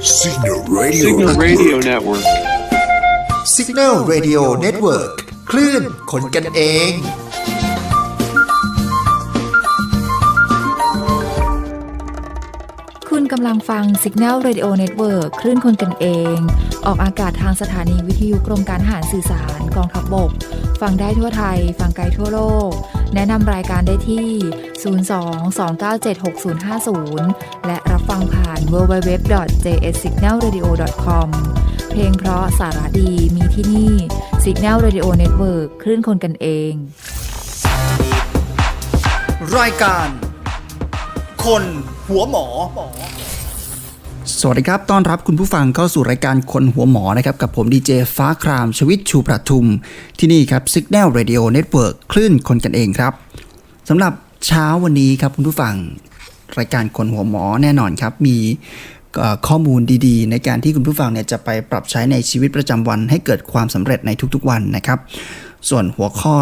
Signal Radio. Signal Radio Network. Signal Radio Network คลื่นคนกันเอง คุณกำลังฟัง Signal Radio Network คลื่นคนกันเอง ออกอากาศทางสถานีวิทยุกรมการทหารสื่อสารกองทัพบบก ฟังได้ทั่วไทย ฟังไกลทั่วโลก แนะนำรายการได้ที่ 02-297-6050 และรับฟังผ่าน www.jssignalradio.com เพลงเพราะสาระดีมีที่นี่ Signal Radio Network คลื่นคนกันเอง รายการ คนหัวหมอ สวัสดีครับ ต้อนรับคุณผู้ฟังเข้าสู่รายการคนหัวหมอนะครับ กับผมดีเจฟ้าครามชวิตชูประทุม ที่นี่ครับ Signal Radio Network คลื่นคนกันเองครับสำหรับเช้าวันนี้ครับคุณผู้ฟังรายการคนหัวหมอแน่นอนครับ มีข้อมูลดีๆ ในการที่คุณผู้ฟังเนี่ยจะไปปรับใช้ในชีวิตประจำวัน ให้เกิดความสำเร็จในทุกๆวันนะครับ ส่วนหัวข้อ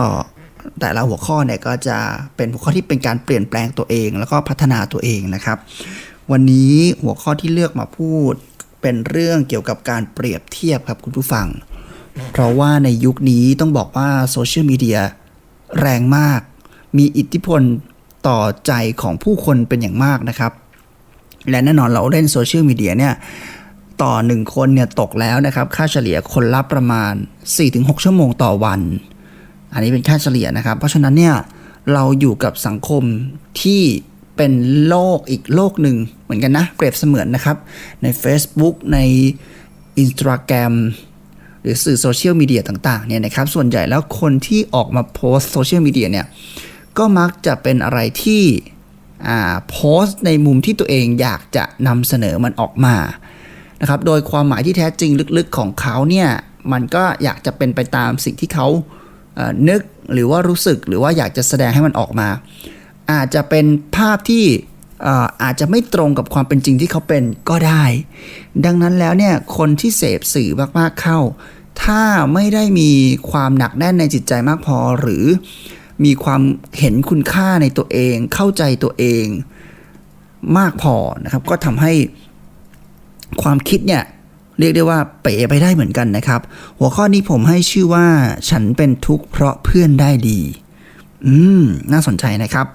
แต่ละหัวข้อเนี่ยก็จะเป็นหัวข้อที่เป็นการเปลี่ยนแปลงตัวเอง แล้วก็พัฒนาตัวเองนะครับ วันนี้หัวข้อที่เลือกมาพูดเป็นเรื่องเกี่ยวกับการเปรียบเทียบครับคุณผู้ฟัง เพราะว่าในยุคนี้ต้องบอกว่าโซเชียลมีเดียแรงมาก มีอิทธิพลต่อใจของผู้คนเป็นอย่างมากนะครับ และแน่นอนเราเล่นโซเชียลมีเดียเนี่ยต่อหนึ่งคนเนี่ยตกแล้วนะครับ ค่าเฉลี่ยคนละประมาณ 4-6 ชั่วโมงต่อวัน อันนี้เป็นค่าเฉลี่ยนะครับ เพราะฉะนั้นเนี่ยเราอยู่กับสังคมที่ เป็นโลกอีกโลกหนึ่งเหมือนกันนะ เปรียบเสมือนนะครับ ใน Facebook ใน Instagram หรือสื่อโซเชียลมีเดียต่างๆเนี่ยนะครับ ส่วนใหญ่แล้วคนที่ออกมาโพสโซเชียลมีเดียเนี่ยก็มักจะเป็นอะไรที่อ่าโพสต์ในมุมที่ตัวเองอยากจะนำเสนอมันออกมานะครับ โดยความหมายที่แท้จริงลึกๆของเขาเนี่ยมันก็อยากจะเป็นไปตามสิ่งที่เขานึกหรือว่ารู้สึกหรือว่าอยากจะแสดงให้มันออกมา อาจจะเป็นภาพที่อาจจะไม่ตรงกับความเป็นจริงที่เขาเป็นก็ได้ ดังนั้นแล้วเนี่ยคนที่เสพสื่อมากๆเข้า ถ้าไม่ได้มีความหนักแน่นในจิตใจมากพอหรือมีความเห็นคุณค่าในตัวเอง เข้าใจตัวเองมากพอนะครับ ก็ทำให้ความคิดเนี่ยเรียกได้ว่าเป๋ไปได้เหมือนกันนะครับ หัวข้อนี้ผมให้ชื่อว่า ฉันเป็นทุกข์เพราะเพื่อนได้ดี อืม น่าสนใจนะครับ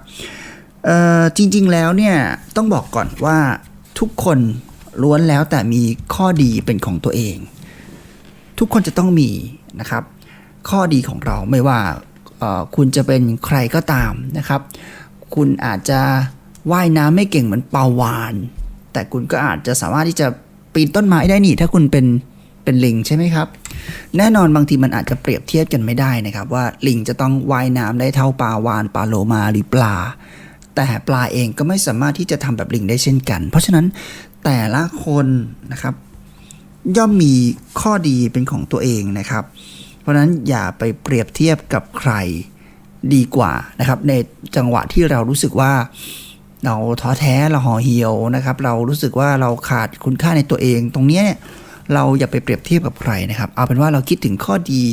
เอ่อจริง ๆ แล้วเนี่ยต้องบอกก่อนว่าทุกคนล้วนแล้วแต่มีข้อดีเป็นของตัวเอง ทุกคนจะต้องมีนะครับ ข้อดีของเราไม่ว่าคุณจะเป็นใครก็ตามนะครับ คุณอาจจะว่ายน้ำไม่เก่งเหมือนปาวาน แต่คุณก็อาจจะสามารถที่จะปีนต้นไม้ได้นี่ ถ้าคุณเป็น เป็นลิงใช่ไหมครับ แน่นอนบางทีมันอาจจะเปรียบเทียบกันไม่ได้นะครับ ว่าลิงจะต้องว่ายน้ำได้เท่าปลาวานปลาโลมาหรือปลา แต่ปลาเองก็ไม่สามารถที่จะทำแบบลิงได้เช่นกัน เพราะฉะนั้นแต่ละคนนะครับ ย่อมมีข้อดีเป็นของตัวเองนะครับ เพราะฉะนั้นอย่าไปเปรียบเทียบกับใครดีกว่านะครับ ในจังหวะที่เรารู้สึกว่าเราท้อแท้เราห่อเหี่ยวนะครับ เรารู้สึกว่าเราขาดคุณค่าในตัวเองตรงเนี้ย เราอย่าไปเปรียบเทียบกับใครนะครับ เอาเป็นว่าเราคิดถึงข้อดี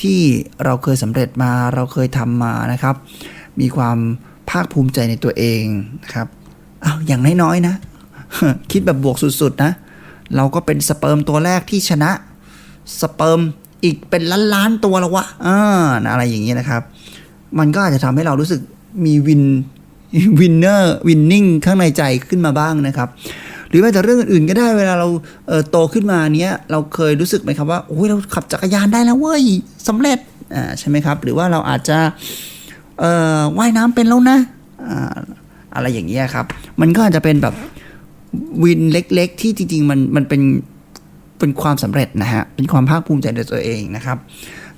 ที่เราเคยสำเร็จมาเราเคยทำมานะครับ มีความภาคภูมิใจในตัวเองนะครับอ้าวอย่างน้อยๆนะ คิดแบบบวกสุดๆนะ เราก็เป็นสเปิร์มตัวแรกที่ชนะสเปิร์มอีกเป็นล้านๆตัวแล้ววะอ่าอะไรอย่างนี้ยนะครับ มันก็อาจจะทำให้เรารู้สึกมีวินวินเนอร์วินนิ่งข้างในใจขึ้นมาบ้างนะครับ หรือแม้แต่เรื่องอื่นก็ได้เวลาเราเโตขึ้นมาเนี้ยเราเคยรู้สึกไหมครับว่าโอ้ยเราขับจักรยานได้แล้วเว้ยสำเร็จอ่าใช่ไหมครับ หรือว่าเราอาจจะเอ่อว่ายน้ำเป็นแล้วนะอ่าอะไรอย่างเงี้ยครับ มันก็อาจจะเป็นแบบวินเล็ก ๆ ที่จริงๆมันมันเป็นเป็นความสำเร็จนะฮะเป็นความภาคภูมิใจในตัวเองนะครับ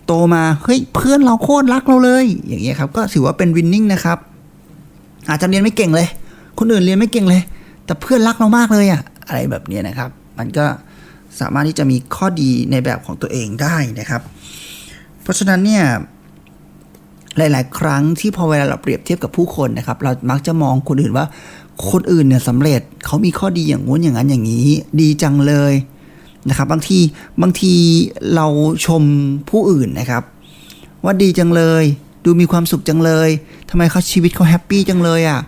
โตมาเฮ้ยเพื่อนเราโคตรรักเราเลย อย่างเงี้ยครับก็ถือว่าเป็นวินนิ่งนะครับอาจจะเรียนไม่เก่งเลย คนอื่นเรียนไม่เก่งเลย แต่เพื่อนรักเรามากเลยอะอะไรแบบนี้นะครับ มันก็สามารถที่จะมีข้อดีในแบบของตัวเองได้นะครับ เพราะฉะนั้นเนี่ยหลาย ๆ ครั้งที่พอเวลาเราเปรียบเทียบกับผู้คนนะครับ เรามักจะมองคนอื่นว่า คนอื่นเนี่ยสำเร็จเขามีข้อดีอย่างงู้นอย่างนั้นอย่างนี้ ดีจังเลยนะครับ บางทีบางทีเราชมผู้อื่นนะครับ ว่าดีจังเลย ดูมีความสุขจังเลยทำไมเขาชีวิตเขาแฮปปี้จังเลยอะ่ะ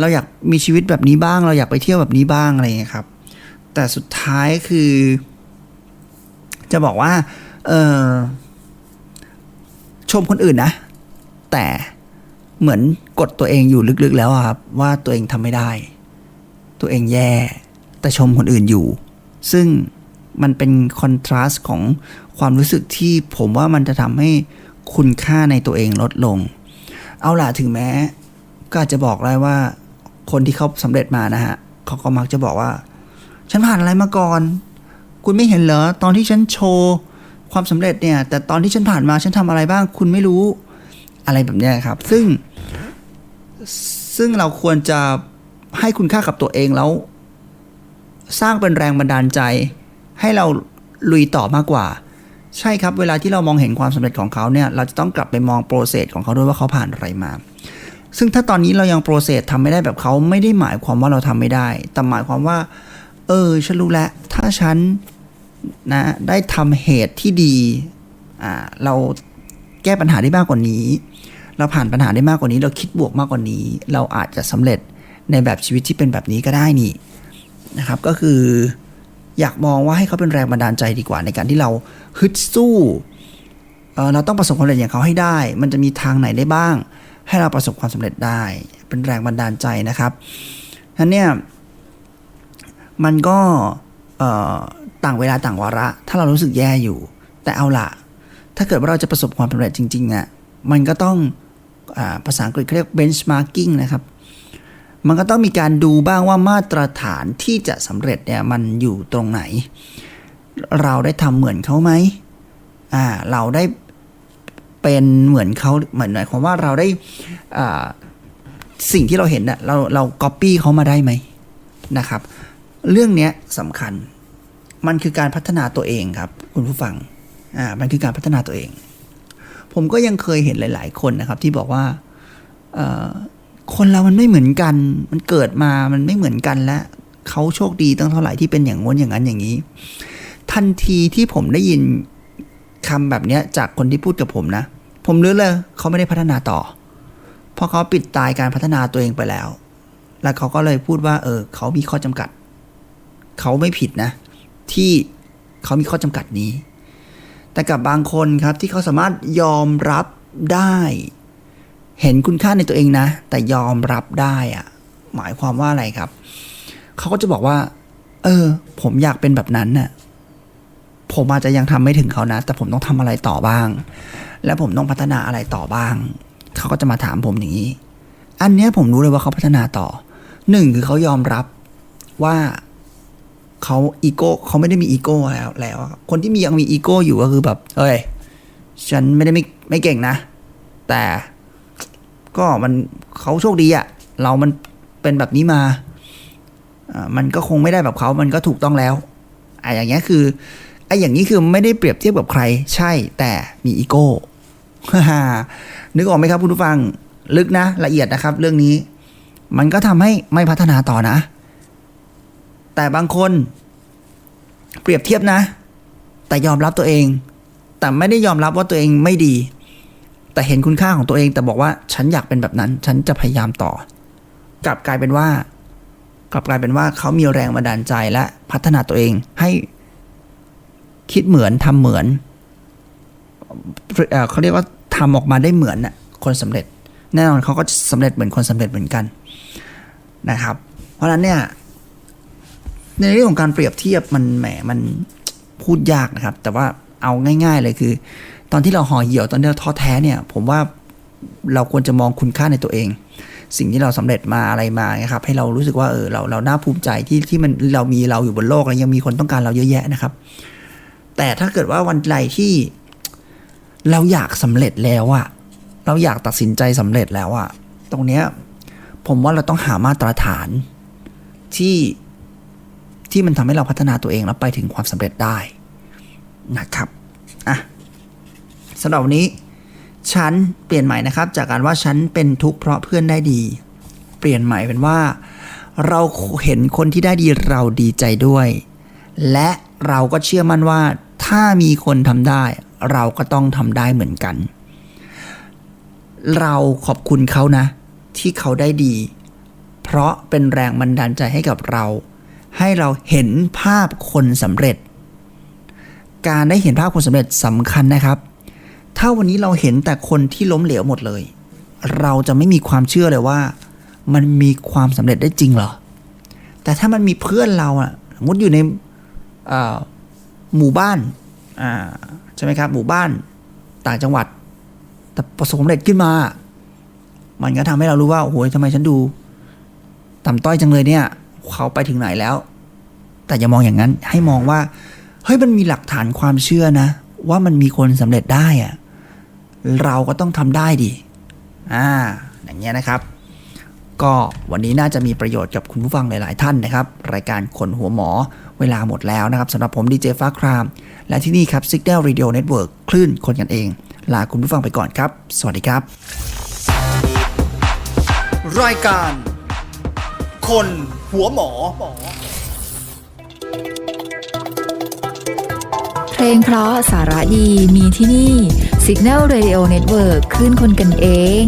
เราอยากมีชีวิตแบบนี้บ้าง เราอยากไปเที่ยวแบบนี้บ้างอะไรอย่างเงี้ยครับ แต่สุดท้ายคือ จะบอกว่า เออชมคนอื่นนะ แต่เหมือนกดตัวเองอยู่ลึกๆแล้วครับ ว่าตัวเองทำไม่ได้ ตัวเองแย่ แต่ชมคนอื่นอยู่ ซึ่งมันเป็นคอนทราสต์ของความรู้สึกที่ผมว่ามันจะทำให้คุณค่าในตัวเองลดลง เอาล่ะถึงแม้ ก็อาจจะบอกได้ว่า คนที่เขาสำเร็จมานะฮะเขาก็มักจะบอกว่า ฉันผ่านอะไรมาก่อน คุณไม่เห็นเหรอ ตอนที่ฉันโชว์ความสำเร็จเนี่ย แต่ตอนที่ฉันผ่านมาฉันทำอะไรบ้าง คุณไม่รู้อะไรแบบนี้ครับ ซึ่ง ซึ่งเราควรจะให้คุณค่ากับตัวเองแล้ว สร้างเป็นแรงบันดาลใจ ให้เราลุยต่อมากกว่า ใช่ครับ เวลาที่เรามองเห็นความสำเร็จของเขาเนี่ย เราจะต้องกลับไปมองโปรเซสของเขาด้วยว่าเขาผ่านอะไรมา ซึ่งถ้าตอนนี้เรายังโปรเซสทำไม่ได้แบบเขาไม่ได้หมายความว่าเราทำไม่ได้ แต่หมายความว่า เออฉันรู้แล้วถ้าฉันนะได้ทำเหตุที่ดีอ่าเราแก้ปัญหาได้มากกว่านี้ เราผ่านปัญหาได้มากกว่านี้ เราคิดบวกมากกว่านี้ เราอาจจะสำเร็จในแบบชีวิตที่เป็นแบบนี้ก็ได้นี่นะครับ ก็คืออยากมองว่าให้เขาเป็นแรงบันดาลใจดีกว่า ในการที่เราฮึดสู้เเราต้องประสบความสำเร็จอย่างเขาให้ได้ มันจะมีทางไหนได้บ้าง ให้เราประสบความสำเร็จได้ เป็นแรงบันดาลใจนะครับฉะนั้นเนี่ยมันก็ต่างเวลาต่างวาระ ถ้าเรารู้สึกแย่อยู่ แต่เอาล่ะถ้าเกิดว่าเราจะประสบความสำเร็จจริงๆอะ่ะมันก็ต้องอภาษาอังกฤษเขาเรียก benchmarking นะครับ มันก็ต้องมีการดูบ้างว่ามาตรฐานที่จะสำเร็จเนี่ยมันอยู่ตรงไหน เราได้ทำเหมือนเขาไหมอ่าเราได้ เป็นเหมือนเขาเหมือนหมายความว่าเราได้สิ่งที่เราเห็นน่ะเราเราก๊อปปี้เขามาได้ไหมนะครับ เรื่องเนี้ยสำคัญ มันคือการพัฒนาตัวเองครับ คุณผู้ฟังอ่ามันคือการพัฒนาตัวเอง ผมก็ยังเคยเห็นหลาย ๆ คนนะครับ ที่บอกว่าคนเรามันไม่เหมือนกัน มันเกิดมามันไม่เหมือนกันแล้วเขาโชคดีตั้งเท่าไหร่ที่เป็นอย่างง้นอย่างนั้นอย่างนี้ ทันทีที่ผมได้ยิน คำแบบเนี้ยจากคนที่พูดกับผมนะ ผมรู้เลยเขาไม่ได้พัฒนาต่อ เพราะเขาปิดตายการพัฒนาตัวเองไปแล้ว แล้วเขาก็เลยพูดว่า เออ เขามีข้อจำกัด เขาไม่ผิดนะ ที่เขามีข้อจำกัดนี้ แต่กับบางคนครับที่เขาสามารถยอมรับได้ เห็นคุณค่าในตัวเองนะ แต่ยอมรับได้อะหมายความว่าอะไรครับ เขาก็จะบอกว่า เออ ผมอยากเป็นแบบนั้นน่ะ ผมอาจจะยังทำไม่ถึงเขานะ แต่ผมต้องทำอะไรต่อบ้าง และผมต้องพัฒนาอะไรต่อบ้าง เขาก็จะมาถามผมอย่างนี้ อันเนี้ยผมรู้เลยว่าเขาพัฒนาต่อหนึ่งคือเขายอมรับว่าเขาอีโก้เขาไม่ได้มีอีโก้แล้วแล้ว คนที่มียังมีอีโก้อยู่ก็คือแบบเอ้ยฉันไม่ได้ไม่ไม่เก่งนะ แต่ก็มันเขาโชคดีอะเรามันเป็นแบบนี้มาอ่ามันก็คงไม่ได้แบบเขามันก็ถูกต้องแล้วไอ้อย่างเงี้ยคือ อ้อย่างนี้คือไม่ได้เปรียบเทียบกับใคร ใช่แต่มีอีโก้นึกออกไหมครับคุณผู้ฟัง ลึกนะ ละเอียดนะครับ เรื่องนี้ มันก็ทำให้ไม่พัฒนาต่อนะ แต่บางคน เปรียบเทียบนะ แต่ยอมรับตัวเอง แต่ไม่ได้ยอมรับว่าตัวเองไม่ดี แต่เห็นคุณค่าของตัวเอง แต่บอกว่าฉันอยากเป็นแบบนั้น ฉันจะพยายามต่อ กลับกลายเป็นว่า กลับกลายเป็นว่าเขามีแรงบันดาลใจและพัฒนาตัวเองให้ คิดเหมือนทำเหมือนเอเขาเรียกว่าทำออกมาได้เหมือนน่ะคนสำเร็จ แน่นอนเขาก็จะสำเร็จเหมือนคนสำเร็จเหมือนกันนะครับ เพราะฉะนั้นเนี่ยในเรื่องของการเปรียบเทียบมันแหมมันพูดยากนะครับ แต่ว่าเอาง่าย ๆเลยคือ ตอนที่เราห่อเหี่ยวตอนที่เราท้อแท้เนี่ย ผมว่าเราควรจะมองคุณค่าในตัวเอง สิ่งที่เราสำเร็จมาอะไรมานะครับ ให้เรารู้สึกว่าเออเราเราน่าภูมิใจที่ที่มันเรามีเราอยู่บนโลกแล้วยังมีคนต้องการเราเยอะแยะนะครับ แต่ถ้าเกิดว่าวันใดที่ เราอยากสำเร็จแล้วอะเราอยากตัดสินใจสำเร็จแล้วอะตรงเนี้ย ผมว่าเราต้องหามาตรฐานที่ที่มันทำให้เราพัฒนาตัวเองแล้วไปถึงความสำเร็จได้นะครับอะสำหรับวันนี้ฉันเปลี่ยนใหม่นะครับ จากการว่าฉันเป็นทุกข์เพราะเพื่อนได้ดี เปลี่ยนใหม่เป็นว่า เราเห็นคนที่ได้ดีเราดีใจด้วย และ เราก็เชื่อมั่นว่าถ้ามีคนทำได้ เราก็ต้องทำได้เหมือนกัน เราขอบคุณเขานะ ที่เขาได้ดี เพราะเป็นแรงบันดาลใจให้กับเรา ให้เราเห็นภาพคนสำเร็จ การได้เห็นภาพคนสำเร็จสำคัญนะครับ ถ้าวันนี้เราเห็นแต่คนที่ล้มเหลวหมดเลย เราจะไม่มีความเชื่อเลยว่า มันมีความสำเร็จได้จริงเหรอแต่ถ้ามันมีเพื่อนเราอะสมมติอยู่ใน หมู่บ้านใช่ไหมครับ หมู่บ้านต่างจังหวัด แต่ประสบความสำเร็จขึ้นมา มันก็ทำให้เรารู้ว่าโอ้โหทำไมฉันดู ต่ำต้อยจังเลยเนี่ย เขาไปถึงไหนแล้ว แต่อย่ามองอย่างนั้น ให้มองว่า เฮ้ยมันมีหลักฐานความเชื่อนะ ว่ามันมีคนสำเร็จได้อะเราก็ต้องทำได้ดิอ่า อย่างเงี้ยนะครับ ก็วันนี้น่าจะมีประโยชน์กับคุณผู้ฟังหลาย ๆ ท่านนะครับ รายการคนหัวหมอ เวลาหมดแล้วนะครับสำหรับผมดีเจฟ้าคราม และที่นี่ครับ Signal Radio Network คลื่นคนกันเอง ลาคุณผู้ฟังไปก่อนครับ สวัสดีครับ รายการ คนหัวหมอ เพลงเพราะสาระดีมีที่นี่ Signal Radio Network คลื่นคนกันเอง